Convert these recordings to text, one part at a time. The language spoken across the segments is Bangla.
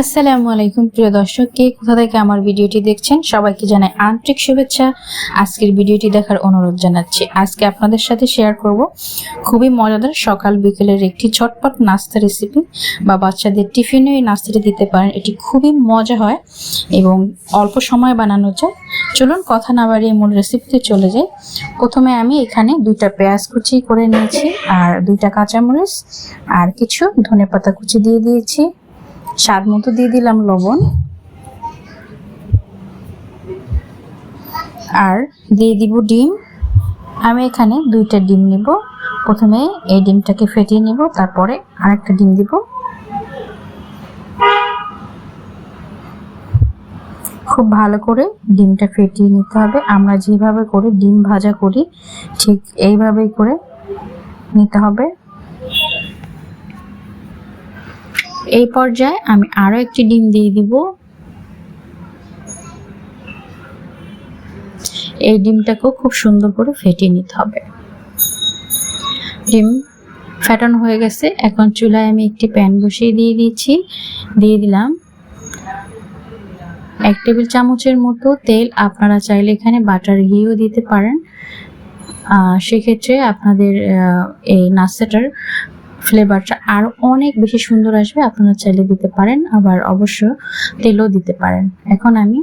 আসসালামু আলাইকুম, প্রিয় দর্শক। কে কোথা থেকে আমার ভিডিওটি দেখছেন, সবাইকে জানাই আন্তরিক শুভেচ্ছা। আজকের ভিডিওটি দেখার অনুরোধ জানাচ্ছি। আজকে আপনাদের সাথে শেয়ার করব খুবই মজাদার সকাল বিকেলের একটি ঝটপট নাস্তা রেসিপি বা বাচ্চাদের টিফিনে এই নাস্তাটি দিতে পারেন। এটি খুবই মজা হয় এবং অল্প সময় বানানো যায়। চলুন কথা না বাড়িয়ে মূল রেসিপিতে চলে যাই। প্রথমে আমি এখানে দুইটা পেঁয়াজ কুচি করে নিয়েছি আর দুইটা কাঁচামরিচ আর কিছু ধনেপাতা কুচি দিয়ে দিয়েছি। স্বাদ মতো দিয়ে দিলাম লবণ। আর দিয়ে দিব ডিম। আমি এখানে দুইটা ডিম নিব। প্রথমে এই ডিমটাকে ফেটিয়ে নিব, তারপরে আরেকটা ডিম দিব। খুব ভালো করে ডিমটা ফেটিয়ে নিতে হবে। আমরা যেভাবে করে ডিম ভাজা করি, ঠিক এইভাবেই করে নিতে হবে। এই পর্যায়ে আমি আরও একটি ডিম দিয়ে দিব। এই ডিমটাকেও খুব সুন্দর করে ফেটিয়ে নিতে হবে। ডিম ফেটানো হয়ে গেছে। এখন চুলায় আমি একটি প্যান বসিয়ে দিয়ে দিয়েছি। দিয়ে দিলাম এক টেবিল চামচের মতো তেল। আপনারা চাইলে এখানে বাটার ঘিও দিতে পারেন। সেক্ষেত্রে আপনাদের এই নাস্তাটার ফ্লেভারটা আরও অনেক বেশি সুন্দর আসবে। আপনারা চাইলে দিতে পারেন, আবার অবশ্য তেলও দিতে পারেন। এখন আমি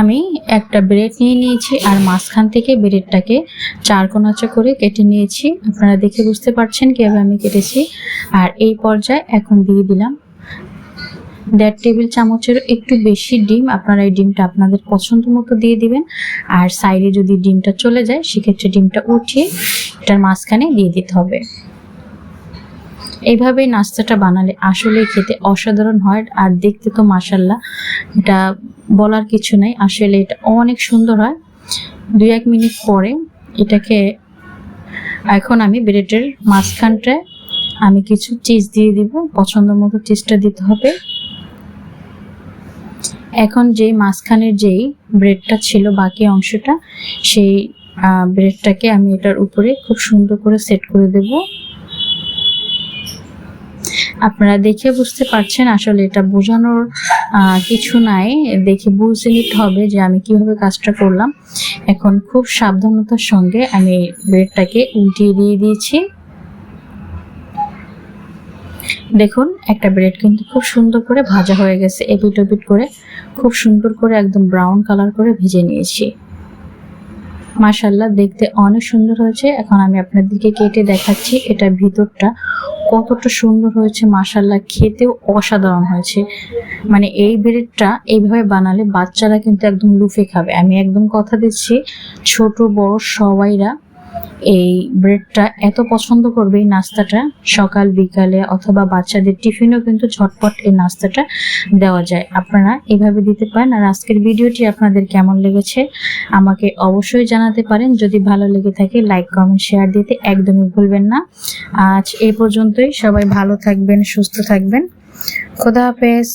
আমি একটা ব্রেড নিয়ে নিয়েছি আর মাঝখান থেকে ব্রেডটাকে চার কোনাচা করে কেটে নিয়েছি। আপনারা দেখে বুঝতে পারছেন কীভাবে আমি কেটেছি। আর এই পর্যায়ে এখন দিয়ে দিলাম দেড় টেবিল চামচের একটু বেশি ডিম আপনারা এই ডিমটা আপনাদের পছন্দ মতো দিয়ে দিবেন। আর সাইডে যদি ডিমটা চলে যায়, সেক্ষেত্রে ডিমটা উঠিয়ে এটার মাঝখানে দিয়ে দিতে হবে। এইভাবে নাস্তাটা বানালে আসলে খেতে অসাধারণ হয়, আর দেখতে তো মাসাল্লাহ এটা বলার কিছু নাই। আসলে এটা অনেক সুন্দর হয়। দুই এক মিনিট পরে এটাকে এখন আমি ব্রেডের মাঝখানটায় আমি কিছু চিজ দিয়ে দিব। পছন্দ মতো চিজটা দিতে হবে। এখন যেই মাঝখানের যেই ব্রেডটা ছিল বাকি অংশটা, সেই ব্রেডটাকে আমি এটার উপরে খুব সুন্দর করে সেট করে দেব। আপনারা দেখে বুঝতে পারছেন, আসলে এটা বোঝানোর কিছু নাই। দেখে বুঝে নিতে হবে যে আমি কীভাবে কাজটা করলাম। এখন খুব সাবধানতার সঙ্গে আমি ব্রেডটাকে উল্টিয়ে দিয়ে দিয়েছি। দেখুন, একটা ব্রেড কিন্তু খুব সুন্দর করে ভাজা হয়ে গেছে এপিট ওপিট করে। খুব সুন্দর করে একদম ব্রাউন কালার করে ভেজে নিয়েছি। মাশাল্লাহ দেখতে অনেক সুন্দর হয়েছে। এখন আমি আপনাদেরকে কেটে দেখাচ্ছি এটা ভিতরটা কতটা সুন্দর হয়েছে। মাশাল্লাহ খেতেও অসাধারণ হয়েছে। মানে এই ব্রেডটা এইভাবে বানালে বাচ্চারা কিন্তু একদম লুফে খাবে। আমি একদম কথা দিচ্ছি, ছোট, বড় সবাইরা এই ব্রেডটা এত পছন্দ করবে এই নাস্তাটা। সকাল, বিকালে অথবা বাচ্চাদের টিফিনও কিন্তু ঝটপট এই নাস্তাটা দেওয়া যায়। আপনারা এভাবে দিতে পারেন। আর আজকের ভিডিওটি আপনাদের কেমন লেগেছে আমাকে অবশ্যই জানাতে পারেন। যদি ভালো লেগে থাকে লাইক কমেন্ট শেয়ার দিতে একদমই ভুলবেন না। আজ এই পর্যন্তই। সবাই ভালো থাকবেন, সুস্থ থাকবেন। খোদা হাফেজ।